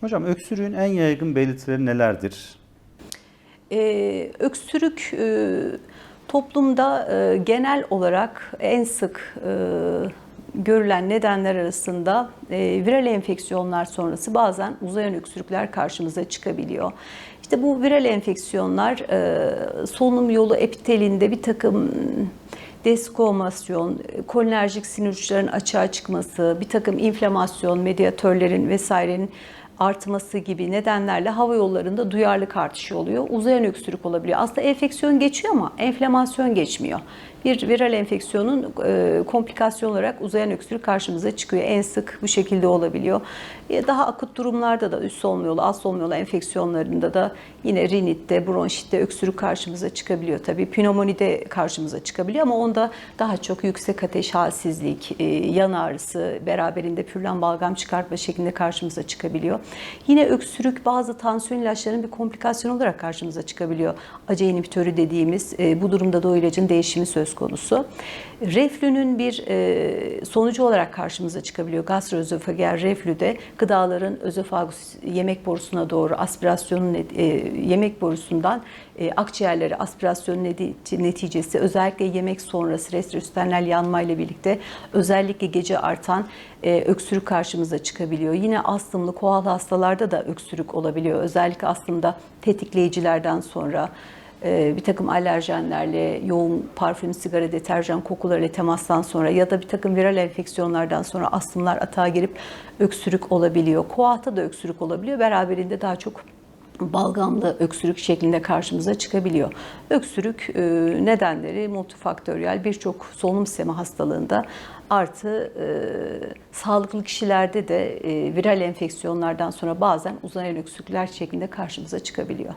Hocam öksürüğün en yaygın belirtileri nelerdir? Ee, öksürük e, toplumda e, genel olarak en sık e, görülen nedenler arasında e, viral enfeksiyonlar sonrası bazen uzayan öksürükler karşımıza çıkabiliyor. İşte bu viral enfeksiyonlar e, solunum yolu epitelinde bir takım deskomasyon, kolinerjik sinir uçlarının açığa çıkması, bir takım inflamasyon, medyatörlerin vesairenin artması gibi nedenlerle hava yollarında duyarlılık artışı oluyor. Uzayan öksürük olabiliyor. Aslında enfeksiyon geçiyor ama enflamasyon geçmiyor. Bir viral enfeksiyonun e, komplikasyon olarak uzayan öksürük karşımıza çıkıyor. En sık bu şekilde olabiliyor. E, Daha akut durumlarda da üst solunum yolu, alt solunum yolu enfeksiyonlarında da yine rinitte, bronşitte öksürük karşımıza çıkabiliyor. Tabii pneumonide karşımıza çıkabiliyor ama onda daha çok yüksek ateş, halsizlik, e, yan ağrısı, beraberinde pürlen balgam çıkartma şeklinde karşımıza çıkabiliyor. Yine öksürük bazı tansiyon ilaçlarının bir komplikasyon olarak karşımıza çıkabiliyor. Acı inhibitörü dediğimiz bu durumda da o ilacın değişimi söz konusu. Reflünün bir e, sonucu olarak karşımıza çıkabiliyor. Gastroözofagel reflüde gıdaların özofagus yemek borusuna doğru aspirasyonun e, yemek borusundan e, akciğerlere aspirasyonun neti- neticesi özellikle yemek sonrası retrostenal yanma ile birlikte özellikle gece artan öksürük karşımıza çıkabiliyor. Yine astımlı koal hastalarda da öksürük olabiliyor. Özellikle astımda tetikleyicilerden sonra bir takım alerjenlerle, yoğun parfüm, sigara, deterjan kokularıyla temastan sonra ya da bir takım viral enfeksiyonlardan sonra astımlar atağa girip öksürük olabiliyor. Koahta da öksürük olabiliyor. Beraberinde daha çok balgamlı öksürük şeklinde karşımıza çıkabiliyor. Öksürük e, nedenleri multifaktöriyel birçok solunum sistemi hastalığında artı e, sağlıklı kişilerde de e, viral enfeksiyonlardan sonra bazen uzayan öksürükler şeklinde karşımıza çıkabiliyor.